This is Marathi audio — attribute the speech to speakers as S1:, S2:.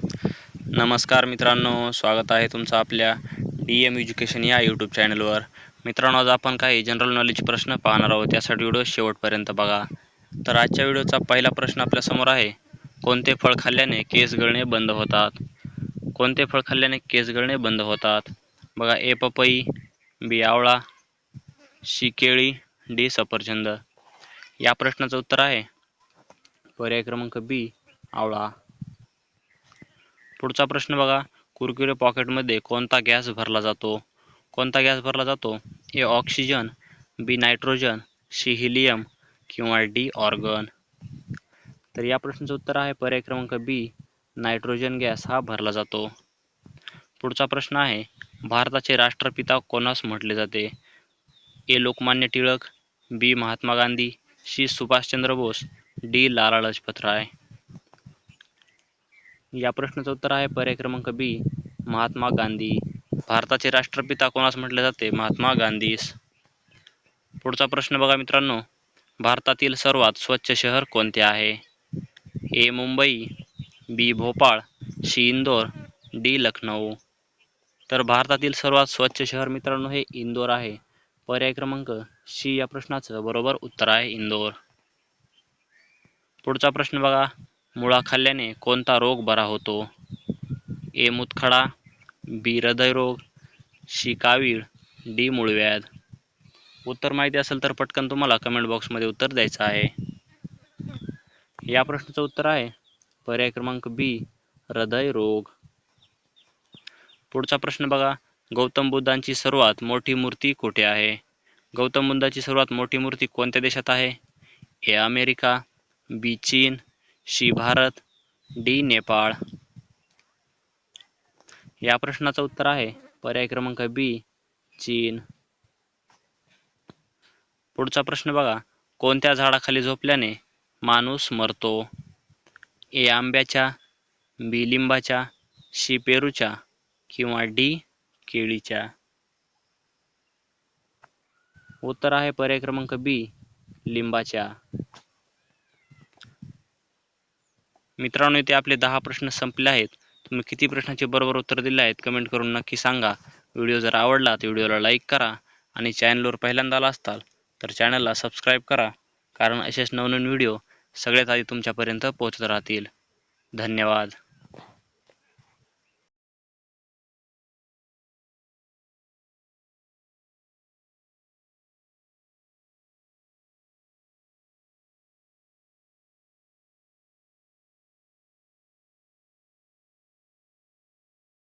S1: नमस्कार मित्रांनो स्वागत आहे तुमचं आपल्या डी एम एज्युकेशन या यूट्यूब चॅनलवर मित्रांनो आज आपण काही जनरल नॉलेज प्रश्न पाहणार आहोत. त्यासाठी व्हिडिओ शेवटपर्यंत बघा. तर आजच्या व्हिडिओचा पहिला प्रश्न आपल्यासमोर आहे. कोणते फळ खाल्ल्याने केस गळणे बंद होतात? कोणते फळ खाल्ल्याने केस गळणे बंद होतात? बघा ए पपई बी आवळा सी केळी डी सफरचंद. या प्रश्नाचं उत्तर आहे. पर्याय क्रमांक बी आवळा. पुढचा प्रश्न बघा. कुरकुरे पॉकेटमध्ये कोणता गॅस भरला जातो? कोणता गॅस भरला जातो? A oxygen B nitrogen C helium किंवा डी ऑर्गन तर या प्रश्नाचं उत्तर आहे पर्याय क्रमांक बी नायट्रोजन गॅस हा भरला जातो. पुढचा प्रश्न आहे भारताचे राष्ट्रपिता कोणास म्हटले जाते? A Lokmanya Tilak B Mahatma Gandhi C Subhashchandra Bose D Lala Lajpat Rai या प्रश्नाचं उत्तर आहे पर्याय क्रमांक बी महात्मा गांधी. भारताचे राष्ट्रपिता कोणास म्हटले जाते? महात्मा गांधीस. पुढचा प्रश्न बघा मित्रांनो. भारतातील सर्वात स्वच्छ शहर कोणते आहे? A Mumbai B Bhopal C Indore D Lucknow तर भारतातील सर्वात स्वच्छ शहर मित्रांनो हे इंदोर आहे. पर्याय क्रमांक सी या प्रश्नाचं बरोबर उत्तर आहे इंदोर. पुढचा प्रश्न बघा. मुळा खाल्ल्याने कोणता रोग बरा होतो? ए. मुतखडा बी. हृदयरोग शी कावीळ डी. मूळव्याध. उत्तर माहिती असेल तर पटकन तुम्हाला कमेंट बॉक्समध्ये उत्तर द्यायचं आहे. या प्रश्नाचं उत्तर आहे पर्याय क्रमांक बी हृदयरोग. पुढचा प्रश्न बघा गौतम बुद्धांची सर्वात मोठी मूर्ती कुठे आहे? गौतम बुद्धाची सर्वात मोठी मूर्ती कोणत्या देशात आहे? ए. America B. चीन शी भारत डी नेपाळ. या प्रश्नाचं उत्तर आहे पर्याय क्रमांक बी चीन. पुढचा प्रश्न बघा कोणत्या झाडाखाली झोपल्याने माणूस मरतो? ए आंब्याच्या बी लिंबाच्या सी पेरूच्या किंवा डी केळीच्या? उत्तर आहे पर्याय क्रमांक बी लिंबाच्या. मित्रांनो इथे आपले दहा प्रश्न संपले आहेत. तुम्ही किती प्रश्नाचे बरोबर उत्तर दिले आहेत कमेंट करून नक्की सांगा. व्हिडिओ जर आवडला तर व्हिडिओला लाईक करा आणि चॅनलवर पहिल्यांदा आला असताल तर चॅनलला सबस्क्राईब करा. कारण असेच नवनवीन व्हिडिओ सगळ्यात आधी तुमच्यापर्यंत पोहोचत राहतील. धन्यवाद.